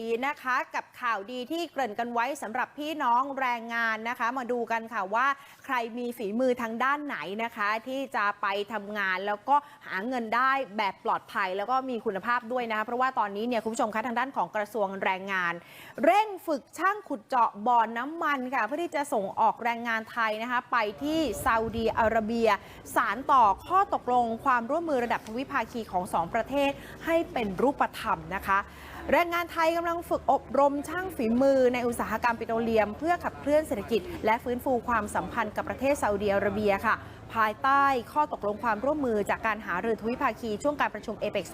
ดีนะคะกับข่าวดีที่เกริ่นกันไว้สำหรับพี่น้องแรงงานนะคะ มาดูกันค่ะว่าใครมีฝีมือทางด้านไหนนะคะ ที่จะไปทำงานแล้วก็หาเงินได้แบบปลอดภัยแล้วก็มีคุณภาพด้วยนะคะเพราะว่าตอนนี้เนี่ยคุณผู้ชมคะทางด้านของกระทรวงแรงงาน เร่งฝึกช่างขุดเจาะบ่อนน้ำมันค่ะเพื่อที่จะส่งออกแรงงานไทยนะคะ ไปที่ซาอุดีอาระเบีย สารต่อข้อตกลงความร่วมมือระดับทวิภาคีของสองประเทศให้เป็นรูปธรรมนะคะ แรงงานไทยกำลังฝึกอบรมช่างฝีมือในอุตสาหกรรมปิโตรเลียม เพื่อขับเคลื่อนเศรษฐกิจ และฟื้นฟูความสัมพันธ์กับประเทศซาอุดิอาระเบียค่ะ ภายใต้ข้อตกลงความร่วมมือจากการหารือทวิภาคีช่วงการประชุมเอเปก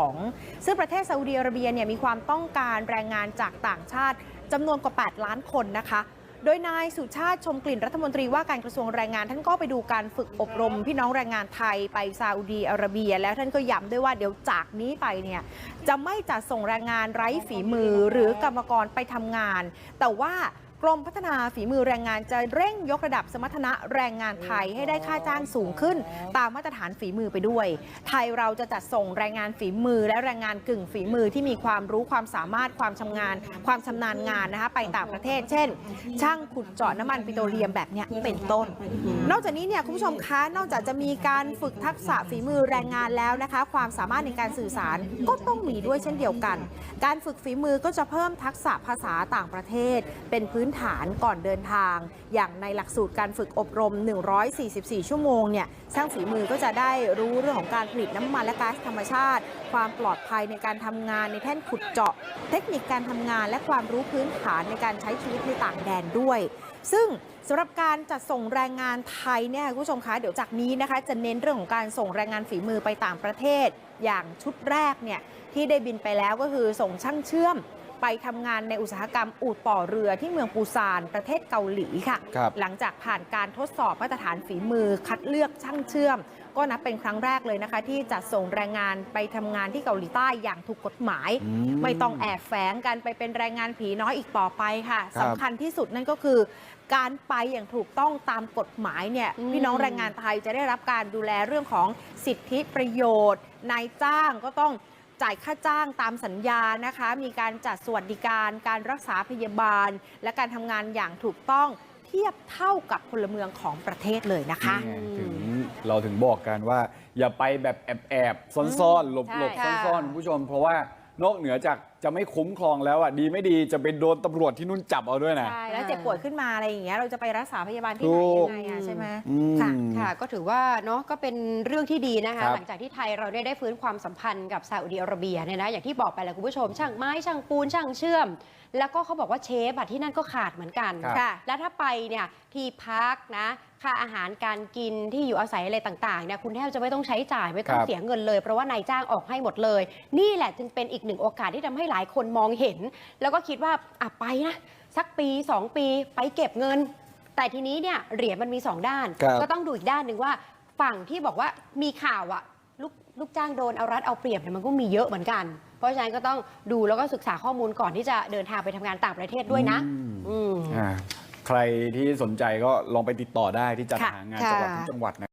2022 ซึ่งประเทศซาอุดิอาระเบียเนี่ยมีความต้องการแรงงานจากต่างชาติจำนวนกว่า 8 ล้านคนนะคะ โดยนายสุชาติชมกลิ่นรัฐมนตรีว่าการกระทรวงแรงงาน ท่านก็ไปดูการฝึกอบรม พี่น้องแรงงานไทยไปซาอุดีอาระเบีย แล้วท่านก็ย้ำด้วยว่าเดี๋ยวจากนี้ไปเนี่ยจะไม่จัดส่งแรงงานไร้ฝีมือหรือกรรมกรไปทำงาน แต่ว่า กรมพัฒนาฝีมือแรงงานจะเร่งยกระดับสมรรถนะแรงงานไทยให้ได้ค่าจ้างสูงขึ้น ตามมาตรฐานฝีมือไปด้วย ไทยเราจะจัดส่งแรงงานฝีมือ และแรงงานกึ่งฝีมือที่มีความรู้ความสามารถความชำนาญความชำนาญงานนะคะไปต่างประเทศ เช่น ช่างขุดเจาะน้ำมันปิโตรเลียมแบบเนี้ยเป็นต้น นอกจากนี้เนี่ยคุณผู้ชมคะนอกจากจะมีการฝึกทักษะฝีมือแรงงานแล้วนะคะความสามารถในการสื่อสารก็ต้องมีด้วยเช่นเดียวกัน การฝึกฝีมือก็จะเพิ่มทักษะภาษาต่างประเทศ เป็นพื้นฐานก่อนเดินทาง อย่างในหลักสูตรการฝึกอบรม 144 ชั่วโมงเนี่ยช่างฝีมือก็จะได้รู้เรื่องของการผลิตน้ำมันและก๊าซธรรมชาติ ความปลอดภัยในการทำงานในแท่นขุดเจาะ เทคนิคการทำงานและความรู้พื้นฐานในการใช้ชีวิตในต่างแดนด้วย ซึ่งสำหรับการจัดส่งแรงงานไทยเนี่ยคุณผู้ชมคะเดี๋ยวจากนี้นะคะจะเน้นเรื่องของการส่งแรงงานฝีมือไปต่างประเทศ อย่างชุดแรกเนี่ยที่ได้บินไปแล้วก็คือส่งช่างเชื่อม ไปทำงานในอุตสาหกรรมอู่ต่อเรือที่เมืองปูซานประเทศเกาหลีค่ะครับหลังจากผ่านการทดสอบมาตรฐานฝีมือคัดเลือกช่างเชื่อม ก็นับเป็นครั้งแรกเลยนะคะ ที่จะส่งแรงงานไปทำงานที่เกาหลีใต้อย่างถูกกฎหมายอืมไม่ต้องแอบแฝงกันไปเป็นแรงงานผีน้อยอีกต่อไปค่ะครับสำคัญที่สุดนั่นก็คือ การไปอย่างถูกต้องตามกฎหมายเนี่ยอืมพี่น้องแรงงานไทยจะได้รับการดูแลเรื่องของสิทธิประโยชน์นายจ้างก็ต้อง จ่ายค่าจ้างตามสัญญานะคะ มีการจัดสวัสดิการการรักษาพยาบาล และการทำงานอย่างถูกต้องเทียบเท่ากับพลเมืองของประเทศเลยนะคะ นี่ไงถึงเราถึงบอกกันว่า อย่าไปแบบแอบแอบๆซ่อนๆหลบใช่หลบค่ะซ่อนๆคุณผู้ชม เพราะว่านอกเหนือจากจะไม่คุ้มครองแล้วอะดีไม่ดีจะไปโดนตำรวจที่นู่นจับเอาด้วยนะ ใช่แล้วเจ็บป่วยขึ้นมาอะไรอย่างเงี้ยเราจะไปรักษาพยาบาลที่ไหนถูกยังไงอะใช่ไหม อืม ค่ะค่ะ ก็ถือว่าเนาะก็เป็นเรื่องที่ดีนะคะ ครับหลังจากที่ไทยเราได้ได้ฟื้นความสัมพันธ์กับซาอุดิอาระเบียเนี่ยนะอย่างที่บอกไปแหละคุณผู้ชม ช่างไม้ช่างปูนช่างเชื่อม แล้วก็เขาบอกว่าเชฟอะที่นั่นก็ขาดเหมือนกันครับค่ะแล้วถ้าไปเนี่ยที่พักนะค่าอาหารการกินที่อยู่อาศัยอะไรต่างๆเนี่ยคุณแทบจะไม่ต้องใช้จ่ายไม่ต้องครับ เสียเงินเลยเพราะว่านายจ้างออกให้หมดเลย นี่แหละจึงเป็นอีกหนึ่งโอกาสที่ทำให้หลายคนมองเห็น แล้วก็คิดว่าอะไปนะสักปี 2 ปีไปเก็บเงิน แต่ทีนี้เนี่ยเหรียญมันมี 2 ด้าน ครับก็ต้องดูอีกด้านหนึ่งว่าฝั่งที่บอกว่ามีข่าวอะลูกลูกจ้างโดนเอารัดเอาเปรียบเนี่ยมันก็มีเยอะเหมือนกัน เพราะฉะนั้นก็ต้องดูแล้วก็ศึกษาข้อมูลก่อนที่จะเดินทางไปทำงานต่างประเทศด้วยนะ อืม อืม อ่าใครที่สนใจก็ลองไปติดต่อได้ที่จัดค่ะ หางานค่ะ จังหวัดทุกจังหวัดนะ